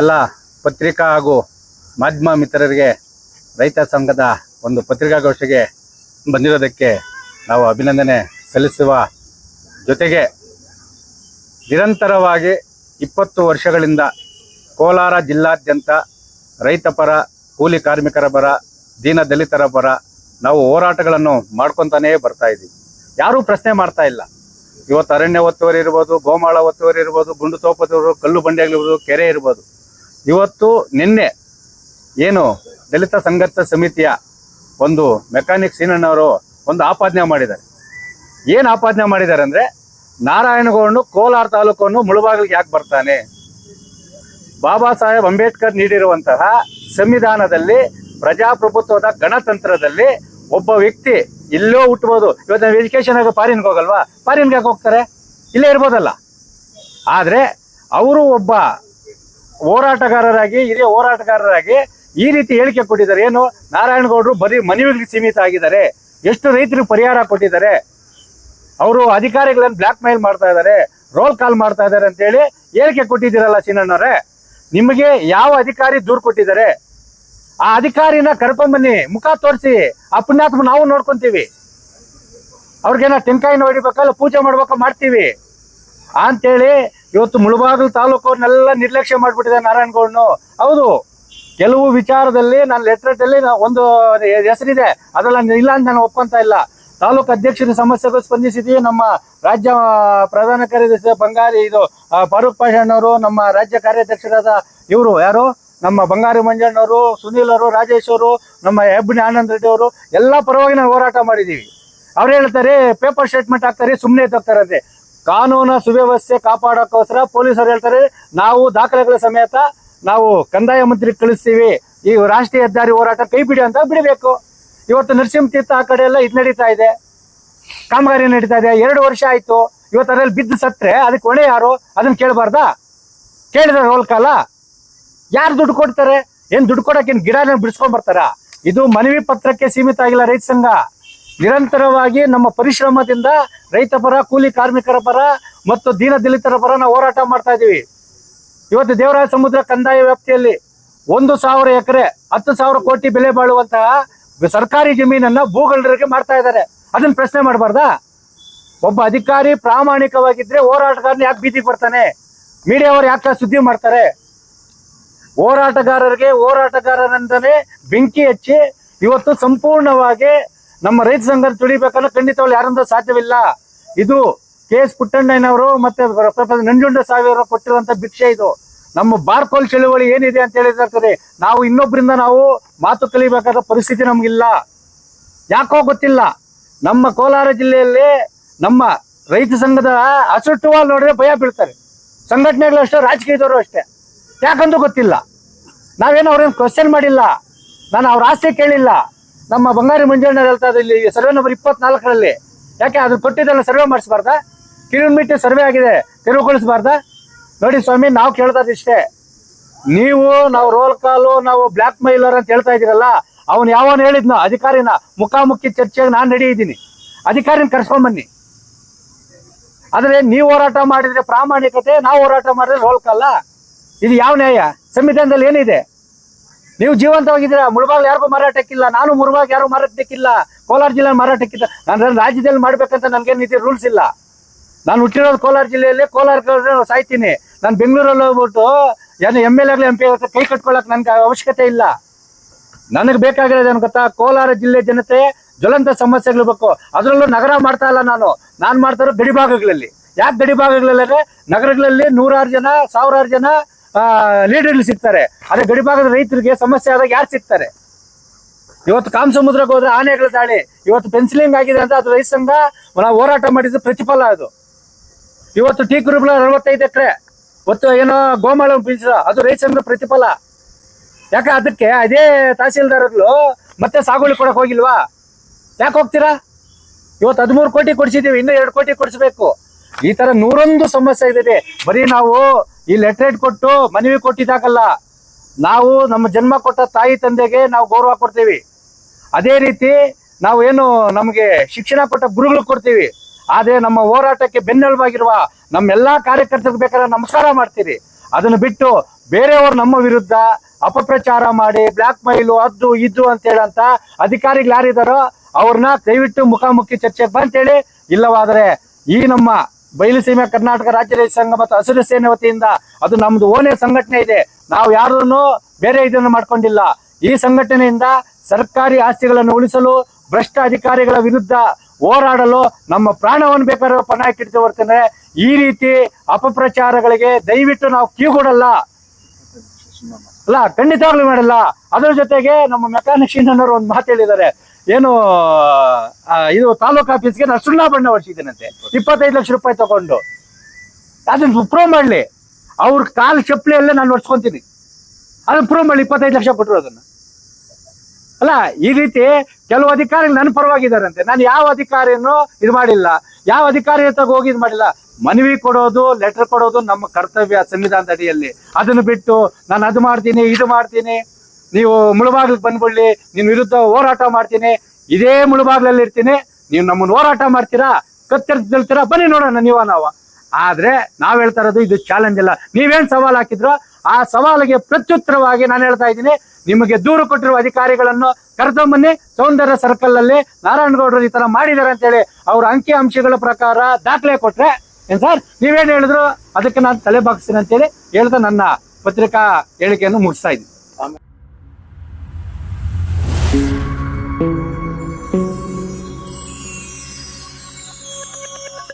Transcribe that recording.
ಎಲ್ಲ ಪತ್ರಿಕಾ ಹಾಗೂ ಮಾಧ್ಯಮ ಮಿತ್ರರಿಗೆ ರೈತ ಸಂಘದ ಒಂದು ಪತ್ರಿಕಾಗೋಷ್ಠಿಗೆ ಬಂದಿರೋದಕ್ಕೆ ನಾವು ಅಭಿನಂದನೆ ಸಲ್ಲಿಸುವ ಜೊತೆಗೆ ನಿರಂತರವಾಗಿ ಇಪ್ಪತ್ತು ವರ್ಷಗಳಿಂದ ಕೋಲಾರ ಜಿಲ್ಲಾದ್ಯಂತ ರೈತ ಪರ, ಕೂಲಿ ಕಾರ್ಮಿಕರ ಪರ, ದೀನ ದಲಿತರ ಪರ ನಾವು ಹೋರಾಟಗಳನ್ನು ಮಾಡ್ಕೊತಾನೇ ಬರ್ತಾ ಇದ್ದೀವಿ. ಯಾರೂ ಪ್ರಶ್ನೆ ಮಾಡ್ತಾ ಇಲ್ಲ. ಇವತ್ತು ಅರಣ್ಯ ಒತ್ತುವರಿ ಇರ್ಬೋದು, ಗೋಮಾಳ ಒತ್ತುವರಿ ಇರ್ಬೋದು, ಗುಂಡು ತೋಪದವರು, ಕಲ್ಲು ಬಂಡೆಗಳಿರ್ಬೋದು ಕೆರೆ ಇರ್ಬೋದು. ಇವತ್ತು ನಿನ್ನೆ ಏನು ದಲಿತ ಸಂಘರ್ಷ ಸಮಿತಿಯ ಒಂದು ಮೆಕ್ಯಾನಿಕ್ ಸೀನಣ್ಣವರು ಒಂದು ಆಪಾದನೆ ಮಾಡಿದ್ದಾರೆ. ಏನು ಆಪಾದನೆ ಮಾಡಿದ್ದಾರೆ ಅಂದರೆ ನಾರಾಯಣಗೌಡನು ಕೋಲಾರ ತಾಲೂಕನ್ನು ಮುಳುಬಾಗಿಲಿಗೆ ಯಾಕೆ ಬರ್ತಾನೆ? ಬಾಬಾ ಸಾಹೇಬ್ ಅಂಬೇಡ್ಕರ್ ನೀಡಿರುವಂತಹ ಸಂವಿಧಾನದಲ್ಲಿ, ಪ್ರಜಾಪ್ರಭುತ್ವದ ಗಣತಂತ್ರದಲ್ಲಿ ಒಬ್ಬ ವ್ಯಕ್ತಿ ಎಲ್ಲೋ ಹುಟ್ಟಬಹುದು. ಇವತ್ತು ನಾವು ಎಜುಕೇಶನ್ ಆಗಿ ಫಾರಿನ್ಗೆ ಹೋಗಲ್ವಾ? ಫಾರಿನ್ಗೆ ಯಾಕೆ ಹೋಗ್ತಾರೆ? ಇಲ್ಲೇ ಇರ್ಬೋದಲ್ಲ. ಆದರೆ ಅವರು ಒಬ್ಬ ಹೋರಾಟಗಾರರಾಗಿ, ಹಿರಿಯ ಹೋರಾಟಗಾರರಾಗಿ ಈ ರೀತಿ ಹೇಳಿಕೆ ಕೊಟ್ಟಿದ್ದಾರೆ. ಏನು? ನಾರಾಯಣಗೌಡರು ಬರೀ ಮನವಿಗಳಿಗೆ ಸೀಮಿತ ಆಗಿದ್ದಾರೆ. ಎಷ್ಟು ರೈತರಿಗೆ ಪರಿಹಾರ ಕೊಟ್ಟಿದ್ದಾರೆ? ಅವರು ಅಧಿಕಾರಿಗಳನ್ನು ಬ್ಲ್ಯಾಕ್ ಮೇಲ್ ಮಾಡ್ತಾ ಇದ್ದಾರೆ, ರೋಲ್ ಕಾಲ್ ಮಾಡ್ತಾ ಇದ್ದಾರೆ ಅಂತೇಳಿ ಹೇಳಿಕೆ ಕೊಟ್ಟಿದ್ದೀರಲ್ಲ ಚಿನ್ನಣ್ಣವ್ರೆ ನಿಮಗೆ ಯಾವ ಅಧಿಕಾರಿ ದೂರು ಕೊಟ್ಟಿದ್ದಾರೆ? ಆ ಅಧಿಕಾರಿನ ಕರ್ಕೊಂಬನ್ನಿ ಮುಖ ತೋರಿಸಿ ಆ ಪುಣ್ಯಾತ್ಮ ನಾವು ನೋಡ್ಕೊಂತೀವಿ. ಅವ್ರಿಗೇನ ಟೆಂಕಾಯಿನ ಹೊಡಿಬೇಕಲ್ಲ, ಪೂಜೆ ಮಾಡ್ಬೇಕ ಮಾಡ್ತೀವಿ. ಅಂತೇಳಿ ಇವತ್ತು ಮುಳುಬಾಗಿಲು ತಾಲೂಕವ್ರನ್ನೆಲ್ಲ ನಿರ್ಲಕ್ಷ್ಯ ಮಾಡಿಬಿಟ್ಟಿದೆ ನಾರಾಯಣಗೌಡನು ಹೌದು, ಕೆಲವು ವಿಚಾರದಲ್ಲಿ ನನ್ನ ಲೆಟ್ರೇಟಲ್ಲಿ ಒಂದು ಹೆಸರಿದೆ. ಅದೆಲ್ಲ ಇಲ್ಲ ಅಂತ ನಾನು ಒಪ್ಪಂತ ಇಲ್ಲ. ತಾಲೂಕು ಅಧ್ಯಕ್ಷರ ಸಮಸ್ಯೆಗೂ ಸ್ಪಂದಿಸಿದೀವಿ. ನಮ್ಮ ರಾಜ್ಯ ಪ್ರಧಾನ ಕಾರ್ಯದರ್ಶಿ ಬಂಗಾರಿ, ಇದು ಫಾರೂಕ್ ಪಾಷಣ್ಣವರು ನಮ್ಮ ರಾಜ್ಯ ಕಾರ್ಯಾಧ್ಯಕ್ಷರಾದ ಇವರು ಯಾರು? ನಮ್ಮ ಬಂಗಾರಿ ಮಂಜಣ್ಣವರು ಸುನೀಲ್ ಅವರು, ರಾಜೇಶ್ ಅವರು, ನಮ್ಮ ಹೆಬ್ಬಿನಿ ಆನಂದ್ ರೆಡ್ಡಿ ಅವರು, ಎಲ್ಲ ಪರವಾಗಿ ನಾವು ಹೋರಾಟ ಮಾಡಿದ್ದೀವಿ. ಅವ್ರು ಹೇಳ್ತಾರೆ, ಪೇಪರ್ ಸ್ಟೇಟ್ಮೆಂಟ್ ಹಾಕ್ತಾರೆ ಸುಮ್ಮನೆ ಎತ್ತೋಗ್ತಾರಂತೆ ಕಾನೂನು ಸುವ್ಯವಸ್ಥೆ ಕಾಪಾಡೋಕ್ಕೋಸ್ಕರ ಪೊಲೀಸರು ಹೇಳ್ತಾರೆ, ನಾವು ದಾಖಲೆಗಳ ಸಮೇತ ನಾವು ಕಂದಾಯ ಮಂತ್ರಿ ಕಳಿಸ್ತೀವಿ, ಈ ರಾಷ್ಟ್ರೀಯ ಹೆದ್ದಾರಿ ಹೋರಾಟ ಕೈ ಬಿಡಿ ಅಂತ ಬಿಡಬೇಕು. ಇವತ್ತು ನರಸಿಂಹ ತೀರ್ಥ ಆ ಕಡೆ ಎಲ್ಲ ಇದು ನಡೀತಾ ಇದೆ. ಕಾಮಗಾರಿ ನಡೀತಾ ಇದೆ, ಎರಡು ವರ್ಷ ಆಯ್ತು. ಇವತ್ತು ಅದ್ರಲ್ಲಿ ಬಿದ್ದು ಸತ್ರೆ, ಅದಕ್ಕೆ ಹೊಣೆ ಯಾರು? ಅದನ್ನ ಕೇಳಬಾರ್ದಾ? ಕೇಳಿದ್ರೆ ಹೋಲ್ಕಲ್ಲ ಕಾಲ ಯಾರು ದುಡ್ಡು ಕೊಡ್ತಾರೆ? ಏನ್ ದುಡ್ಡು ಕೊಡಕ್ಕೆ ಏನ್ ಗಿಡನ ಬಿಡಿಸ್ಕೊಂಡ್ ಬರ್ತಾರ? ಇದು ಮನವಿ ಪತ್ರಕ್ಕೆ ಸೀಮಿತ ಆಗಿಲ್ಲ ರೈತ ಸಂಘ. ನಿರಂತರವಾಗಿ ನಮ್ಮ ಪರಿಶ್ರಮದಿಂದ ರೈತ ಪರ, ಕೂಲಿ ಕಾರ್ಮಿಕರ ಪರ ಮತ್ತು ದೀನ ದಲಿತರ ಪರ ನಾವು ಹೋರಾಟ ಮಾಡ್ತಾ ಇದ್ದೀವಿ. ಇವತ್ತು ದೇವರಾಜ ಸಮುದ್ರ ಕಂದಾಯ ವ್ಯಾಪ್ತಿಯಲ್ಲಿ ಒಂದು ಸಾವಿರ ಎಕರೆ, ಹತ್ತು ಸಾವಿರ ಕೋಟಿ ಬೆಲೆ ಬಾಳುವಂತಹ ಸರ್ಕಾರಿ ಜಮೀನನ್ನ ಭೂಗಳ್ಳರಿಗೆ ಮಾಡ್ತಾ ಇದ್ದಾರೆ. ಅದನ್ನ ಪ್ರಶ್ನೆ ಮಾಡಬಾರ್ದಾ? ಒಬ್ಬ ಅಧಿಕಾರಿ ಪ್ರಾಮಾಣಿಕವಾಗಿದ್ರೆ ಹೋರಾಟಗಾರನ ಯಾಕೆ ಬೀದಿಗೆ ಬರ್ತಾನೆ ಮೀಡಿಯಾವರು ಯಾಕೆ ಸುದ್ದಿ ಮಾಡ್ತಾರೆ? ಹೋರಾಟಗಾರರಿಗೆ ಹೋರಾಟಗಾರರಿಂದಲೇ ಬೆಂಕಿ ಹಚ್ಚಿ ಇವತ್ತು ಸಂಪೂರ್ಣವಾಗಿ ನಮ್ಮ ರೈತ ಸಂಘ ತುಳಿಬೇಕಂದ್ರೆ ಖಂಡಿತವಾಗ್ಲು ಯಾರಿಂದ ಸಾಧ್ಯವಿಲ್ಲ. ಇದು ಕೆ ಎಸ್ ಪುಟ್ಟಣ್ಣಯ್ಯನವರು ಮತ್ತೆ ನಂಜುಂಡ ಸಾವಿರ ಕೊಟ್ಟಿರುವಂತ ಭಿಕ್ಷೆ ಇದು. ನಮ್ಮ ಬಾರ್ಕೋಲ್ ಚಳುವಳಿ ಏನಿದೆ ಅಂತ ಹೇಳಿದ್ರೆ ನಾವು ಇನ್ನೊಬ್ಬರಿಂದ ನಾವು ಮಾತು ಕಲಿಬೇಕಾದ ಪರಿಸ್ಥಿತಿ ನಮ್ಗಿಲ್ಲ. ಯಾಕೋ ಗೊತ್ತಿಲ್ಲ. ನಮ್ಮ ಕೋಲಾರ ಜಿಲ್ಲೆಯಲ್ಲಿ ನಮ್ಮ ರೈತ ಸಂಘದ ಅಸಟ್ಟುವಾಲ್ ನೋಡಿದ್ರೆ ಭಯ ಬೀಳ್ತಾರೆ. ಸಂಘಟನೆಗಳು ಅಷ್ಟೇ, ರಾಜಕೀಯದವರು ಅಷ್ಟೇ. ಯಾಕಂದ್ರೂ ಗೊತ್ತಿಲ್ಲ. ನಾವೇನು ಅವ್ರೇನು ಕ್ವಶನ್ ಮಾಡಿಲ್ಲ. ನಾನು ಅವ್ರ ಆಸೆ ಕೇಳಿಲ್ಲ. ನಮ್ಮ ಬಂಗಾರಿ ಮಂಜಣ್ಣ ಹೇಳ್ತಾ ಇಲ್ಲಿ ಸರ್ವೆ ನಂಬರ್ ಇಪ್ಪತ್ನಾಲ್ಕರಲ್ಲಿ. ಯಾಕೆ? ಅದು ಕೊಟ್ಟಿದ್ದೆಲ್ಲ ಸರ್ವೆ ಮಾಡಿಸ್ಬಾರ್ದಾ? ಕಿಲೋಮೀಟರ್ ಸರ್ವೆ ಆಗಿದೆ, ತೆರವುಗೊಳಿಸಬಾರ್ದಾ? ನೋಡಿ ಸ್ವಾಮಿ, ನಾವು ಇಷ್ಟೇ. ನೀವು ನಾವು ರೋಲ್ ಕಾಲು ನಾವು ಬ್ಲ್ಯಾಕ್ ಮೈಲರ್ ಅಂತ ಹೇಳ್ತಾ ಇದ್ದೀರಲ್ಲ, ಅವನು ಯಾವನ್ ಹೇಳಿದ್ನ, ಅಧಿಕಾರಿನ ಮುಖಾಮುಖಿ ಚರ್ಚೆಗೆ ನಾನು ನಡೆಯಿದ್ದೀನಿ ಅಧಿಕಾರಿನ ಕರ್ಸ್ಕೊಂಬನ್ನಿ ಆದರೆ ನೀವು ಹೋರಾಟ ಮಾಡಿದರೆ ಪ್ರಾಮಾಣಿಕತೆ, ನಾವು ಹೋರಾಟ ಮಾಡಿದ್ರೆ ರೋಲ್ ಕಾಲ ಇದು ಯಾವ ನ್ಯಾಯ? ಸಂವಿಧಾನದಲ್ಲಿ ಏನಿದೆ? ನೀವು ಜೀವಂತವಾಗಿದ್ದೀರಾ? ಮುಳುಬಾಗ್ ಯಾರಿಗೂ ಮಾರಾಟಕ್ಕಿಲ್ಲ. ನಾನು ಮುರುಬಾಗ್ ಯಾರು ಮಾರಾಟಕ್ಕಿಲ್ಲ. ಕೋಲಾರ ಜಿಲ್ಲೆ ಮಾರಾಟಕ್ಕಿಲ್ಲ. ನಾನು ರಾಜ್ಯದಲ್ಲಿ ಮಾಡ್ಬೇಕಂತ ನನಗೇನು ಇದು ರೂಲ್ಸ್ ಇಲ್ಲ. ನಾನು ಹುಟ್ಟಿರೋದು ಕೋಲಾರ ಜಿಲ್ಲೆಯಲ್ಲಿ ಕೋಲಾರ ಸಾಯ್ತೀನಿ. ನಾನು ಬೆಂಗಳೂರಲ್ಲಿ ಹೋಗ್ಬಿಟ್ಟು ಏನು ಎಂ ಎಲ್ ಎಂ ಪಿ ಕೈ ಕಟ್ಕೊಳಕ್ ನನ್ಗೆ ಅವಶ್ಯಕತೆ ಇಲ್ಲ. ನನಗೆ ಬೇಕಾಗಿರೋದು ಏನು ಗೊತ್ತಾ? ಕೋಲಾರ ಜಿಲ್ಲೆ ಜನತೆ ಜ್ವಲಂತ ಸಮಸ್ಯೆಗಳು ಬೇಕು ಅದರಲ್ಲೂ ನಗರ ಮಾಡ್ತಾ ಇಲ್ಲ ನಾನು. ನಾನು ಮಾಡ್ತಾ ಇರೋ ಗಡಿ ಭಾಗಗಳಲ್ಲಿ ಯಾಕೆ ಗಡಿ ಭಾಗಗಳಲ್ಲಿ ನಗರಗಳಲ್ಲಿ ನೂರಾರು ಜನ, ಸಾವಿರಾರು ಜನ ಲೀಡರ್ಗಳು ಸಿಗ್ತಾರೆ. ಅದೇ ಗಡಿ ಭಾಗದ ರೈತರಿಗೆ ಸಮಸ್ಯೆ ಆದಾಗ ಯಾರು ಸಿಗ್ತಾರೆ? ಇವತ್ತು ಕಾಮ ಸಮುದ್ರಕ್ಕೆ ಹೋದ್ರೆ ಆನೆಗಳ ದಾಳಿ. ಇವತ್ತು ಪೆನ್ಸಿಲಿಂಗ್ ಆಗಿದೆ ಅಂತ ಅದು ರೈತ ಸಂಘ, ನಾವು ಹೋರಾಟ ಮಾಡಿದ ಪ್ರತಿಫಲ ಅದು. ಇವತ್ತು ಟೀ ಕುರುಬಲ ನಲವತ್ತೈದು ಎಕರೆ ಇವತ್ತು ಏನೋ ಗೋಮಾಳ ಬೀಜ, ಅದು ರೈತ ಸಂಘದ ಪ್ರತಿಫಲ. ಯಾಕೆ ಅದಕ್ಕೆ? ಅದೇ ತಹಸೀಲ್ದಾರರು ಮತ್ತೆ ಸಾಗುವಳಿ ಕೊಡಕ್ ಹೋಗಿಲ್ವಾ? ಯಾಕೆ ಹೋಗ್ತೀರಾ? ಇವತ್ತು ಹದಿಮೂರು ಕೋಟಿ ಕೊಡಿಸಿದೀವಿ ಇನ್ನೂ ಎರಡು ಕೋಟಿ ಕೊಡಿಸ್ಬೇಕು. ಈ ತರ ನೂರೊಂದು ಸಮಸ್ಯೆ ಇದೆ. ಬರೀ ನಾವು ಈ ಲೆಟ್ರೇಟ್ ಕೊಟ್ಟು ಮನವಿ ಕೊಟ್ಟಿದ್ದಾಗಲ್ಲ, ನಾವು ನಮ್ಮ ಜನ್ಮ ಕೊಟ್ಟ ತಾಯಿ ತಂದೆಗೆ ನಾವು ಗೌರವ ಕೊಡ್ತೀವಿ. ಅದೇ ರೀತಿ ನಾವು ಏನು ನಮಗೆ ಶಿಕ್ಷಣ ಕೊಟ್ಟ ಗುರುಗಳು ಕೊಡ್ತೀವಿ. ಆದರೆ ನಮ್ಮ ಹೋರಾಟಕ್ಕೆ ಬೆನ್ನೆಲುಬಾಗಿರುವ ನಮ್ಮೆಲ್ಲ ಕಾರ್ಯಕರ್ತರಿಗೆ ಬೇಕಾದ್ರೆ ನಮಸ್ಕಾರ ಮಾಡ್ತೀರಿ. ಅದನ್ನು ಬಿಟ್ಟು ಬೇರೆಯವರು ನಮ್ಮ ವಿರುದ್ಧ ಅಪಪ್ರಚಾರ ಮಾಡಿ ಬ್ಲ್ಯಾಕ್ ಮೈಲು ಅದು ಇದ್ದು ಅಂತ ಹೇಳಂತ ಅಧಿಕಾರಿಗಳು ಯಾರಿದಾರೋ ಅವ್ರನ್ನ ದಯವಿಟ್ಟು ಮುಖಾಮುಖಿ ಚರ್ಚೆಗೆ ಬಂತೇಳಿ ಇಲ್ಲವಾದರೆ ಈ ನಮ್ಮ ಬಯಲುಸೀಮೆ ಕರ್ನಾಟಕ ರಾಜ್ಯ ರೈತ ಸಂಘ ಮತ್ತು ಹಸಿರು ಸೇನೆ ವತಿಯಿಂದ ಅದು ನಮ್ದು ಓನೇ ಸಂಘಟನೆ ಇದೆ. ನಾವು ಯಾರನ್ನು ಬೇರೆ ಇದನ್ನು ಮಾಡ್ಕೊಂಡಿಲ್ಲ. ಈ ಸಂಘಟನೆಯಿಂದ ಸರ್ಕಾರಿ ಆಸ್ತಿಗಳನ್ನು ಉಳಿಸಲು ಭ್ರಷ್ಟ ಅಧಿಕಾರಿಗಳ ವಿರುದ್ಧ ಹೋರಾಡಲು ನಮ್ಮ ಪ್ರಾಣವನ್ನು ಬೇಕಾದ್ರೆ ಪಣ ಇಡ್ತೀವಿ ಹೊರತಂದ್ರೆ ಈ ರೀತಿ ಅಪಪ್ರಚಾರಗಳಿಗೆ ದಯವಿಟ್ಟು ನಾವು ಕಿವಿಗೊಡಲ್ಲ ಅಲ್ಲ, ಖಂಡಿತವಾಗ್ಲೂ ಮಾಡಲ್ಲ. ಅದರ ಜೊತೆಗೆ ನಮ್ಮ ಮೆಕ್ಯಾನಿಕ್ ಅನ್ನೋರು ಒಂದು ಮಾತು ಹೇಳಿದ್ದಾರೆ. ಏನು ಇದು ತಾಲೂಕು ಆಫೀಸ್ಗೆ ನಾನು ಸುಣ್ಣ ಬಣ್ಣ ಹೊಡ್ಸಿದ್ದೀನಂತೆ ಇಪ್ಪತ್ತೈದು ಲಕ್ಷ ರೂಪಾಯಿ ತಗೊಂಡು. ಅದನ್ನ ಪ್ರೂವ್ ಮಾಡಲಿ. ಅವ್ರ ಕಾಲು ಚಪ್ಪಲಿಯಲ್ಲೇ ನಾನು ಹೊಡ್ಸ್ಕೊಂತೀನಿ ಅದನ್ನ ಪ್ರೂವ್ ಮಾಡಿ ಇಪ್ಪತ್ತೈದು ಲಕ್ಷ ಕೊಟ್ಟರು ಅದನ್ನ. ಅಲ್ಲ, ಈ ರೀತಿ ಕೆಲವು ಅಧಿಕಾರಿಗಳು ನನ್ನ ಪರವಾಗಿದ್ದಾರಂತೆ. ನಾನು ಯಾವ ಅಧಿಕಾರಿಯನ್ನು ಇದು ಮಾಡಿಲ್ಲ. ಯಾವ ಅಧಿಕಾರಿ ಹತ್ರ ಹೋಗಿ ಇದು ಮಾಡಿಲ್ಲ. ಮನವಿ ಕೊಡೋದು ಲೆಟರ್ ಕೊಡೋದು ನಮ್ಮ ಕರ್ತವ್ಯ ಸಂವಿಧಾನದ ಅಡಿಯಲ್ಲಿ. ಅದನ್ನು ಬಿಟ್ಟು ನಾನು ಅದು ಮಾಡ್ತೀನಿ, ಇದು ಮಾಡ್ತೀನಿ. ನೀವು ಮುಳುಬಾಗ್ಲಿಗೆ ಬಂದ್ಬಿಡ್ಲಿ ನಿನ್ ವಿರುದ್ಧ ಹೋರಾಟ ಮಾಡ್ತೀನಿ, ಇದೇ ಮುಳುಬಾಗ್ಲಲ್ಲಿ ಇರ್ತೀನಿ, ನೀವು ನಮ್ಮನ್ನು ಹೋರಾಟ ಮಾಡ್ತೀರಾ, ಕತ್ತರಿಸಿ ನಿಲ್ತೀರಾ, ಬನ್ನಿ ನೋಡೋಣ ನೀವ ನಾವ. ಆದ್ರೆ ನಾವ್ ಹೇಳ್ತಾ ಇರೋದು ಇದು ಚಾಲೆಂಜ್ ಅಲ್ಲ. ನೀವೇನ್ ಸವಾಲ್ ಹಾಕಿದ್ರು ಆ ಸವಾಲಿಗೆ ಪ್ರತ್ಯುತ್ತರವಾಗಿ ನಾನು ಹೇಳ್ತಾ ಇದ್ದೀನಿ, ನಿಮಗೆ ದೂರು ಕೊಟ್ಟಿರುವ ಅಧಿಕಾರಿಗಳನ್ನು ಕರೆದೊಮ್ಮನ್ನಿ ಸೌಂದರ್ಯ ಸರ್ಕಲ್ ಅಲ್ಲಿ ನಾರಾಯಣಗೌಡರು ಈ ತರ ಮಾಡಿದ್ದಾರೆ ಅಂತೇಳಿ ಅವ್ರ ಅಂಕಿ ಅಂಶಗಳ ಪ್ರಕಾರ ದಾಖಲೆ ಕೊಟ್ರೆ, ಏನ್ ಸರ್? ನೀವೇನ್ ಹೇಳಿದ್ರು? ಅದಕ್ಕೆ ನಾನು ತಲೆ ಬಾಗಿಸ್ತೀನಿ ಅಂತೇಳಿ ಹೇಳ್ತಾ ನನ್ನ ಪತ್ರಿಕಾ ಹೇಳಿಕೆಯನ್ನು ಮುಗಿಸ್ತಾ ಇದ್ದೀನಿ. thank you.